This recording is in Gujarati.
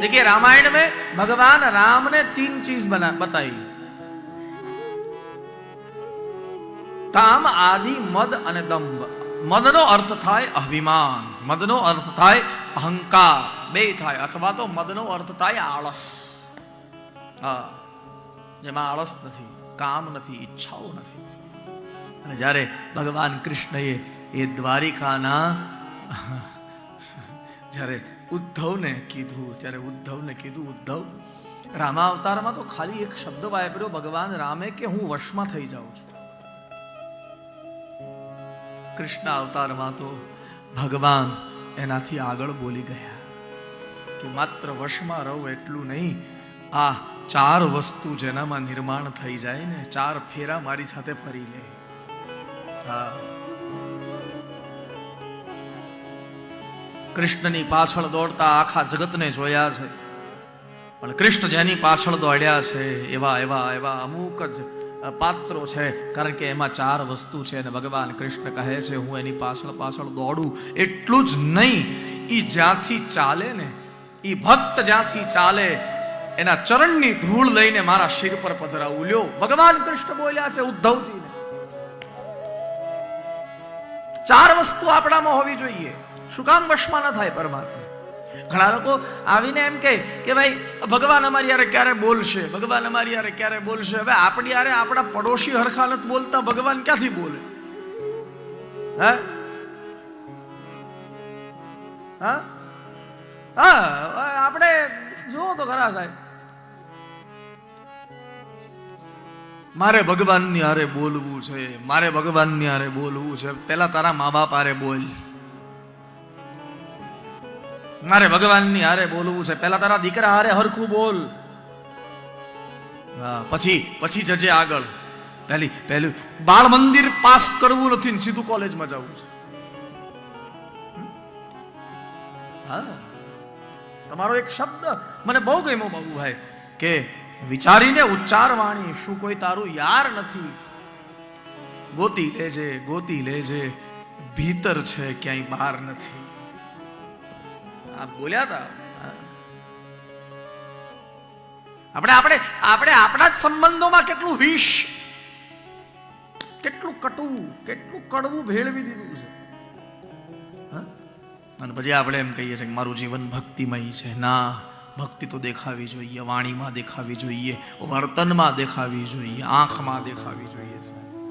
देखिए रामायण में भगवान राम ने तीन चीज बना बताई કામ આદિ મદ અને દંભ મદનો અર્થ થાય અભિમાન મદનો અર્થ થાય અહંકાર બે થાય અથવા તો મદનો અર્થ થાય આળસ હા જેમાં આળસ નથી કામ નથી ઈચ્છાઓ નથી અને જ્યારે ભગવાન કૃષ્ણએ એ દ્વારિકાના જ્યારે ઉદ્ધવને કીધું ત્યારે ઉદ્ધવને કીધું, ઉદ્ધવ રામા અવતારમાં તો ખાલી એક શબ્દ વાપર્યો, ભગવાન રામે કે હું વશમાં થઈ જાઉં છું? કૃષ્ણ અવતારમાં તો ભગવાન એનાથી આગળ બોલી ગયા કે માત્ર વશમાં રહું એટલું નહીં, આ ચાર વસ્તુ જેનામાં નિર્માણ થઈ જાય ને, ચાર ફેરા મારી સાથે ફરી લે. હા. કૃષ્ણની પાછળ દોડતા આખા જગતને જોયા છે. પણ કૃષ્ણ જેની પાછળ દોડ્યા છે, એવા એવા એવા અમુક જ પાત્રો છે. કારણ કે એમાં ચાર વસ્તુ છે અને ભગવાન કૃષ્ણ કહે છે, હું એની પાછળ પાછળ દોડું. એટલું જ નહીં એ જ્યાંથી ચાલે ને એ ભક્ત જ્યાંથી ચાલે, એના ચરણની ધૂળ લઈને મારા શિર પર પધરાવું. લ્યો, ભગવાન કૃષ્ણ બોલ્યા છે, ઉદ્ધવજીને. ચાર વસ્તુ આપણામાં હોવી જોઈએ. શું કામ વશમાં ન થાય પરમાત્મા? ઘણા લોકો આવીને એમ કહે કે ભાઈ, ભગવાન અમારી યારે ક્યારે બોલશે? ભગવાન અમારી યારે ક્યારે બોલશે? હવે આપણી યારે આપણા પડોશી હરખાલત બોલતા ભગવાન ક્યાંથી બોલે? હે? હા? હા, આપણે જુઓ તો ખરા સાહેબ. મારે ભગવાનની હારે બોલવું છે, મારે ભગવાનની હારે બોલવું છે. પેલા તારા મા બાપ હારે બોલ. મારે ભગવાનની હારે બોલવું છે. પહેલા તારા દીકરા હારે હરખું બોલ. હા, પછી પછી જજે આગળ. પહેલી, પહેલું, બાળ મંદિર પાસ કરવું નથી ને સીધું કોલેજમાં જવું છે. હા. તમારો એક શબ્દ મને બહુ ગમ્યો બાબુભાઈ ભાઈ કે વિચારીને ઉચ્ચારવાણી શું કોઈ તારું યાર નથી? ગોતી લેજે ગોતી લેજે, ભીતર છે, ક્યાંય બહાર નથી. આ બોલ્યા હતા? આપણે આપણે આપણે આપણા જ સંબંધોમાં કેટલું વિષ, કેટલું કટવું, કેટલું કડવું ભેળવી દીધું છે? અને પછી આપણે એમ કહીએ છીએ કે મારું જીવન ભક્તિમય છે. ના ભક્તિ તો દેખાવી જોઈએ વાણીમાં દેખાવી જોઈએ વર્તનમાં દેખાવી જોઈએ આંખમાં દેખાવી જોઈએ સાહેબ.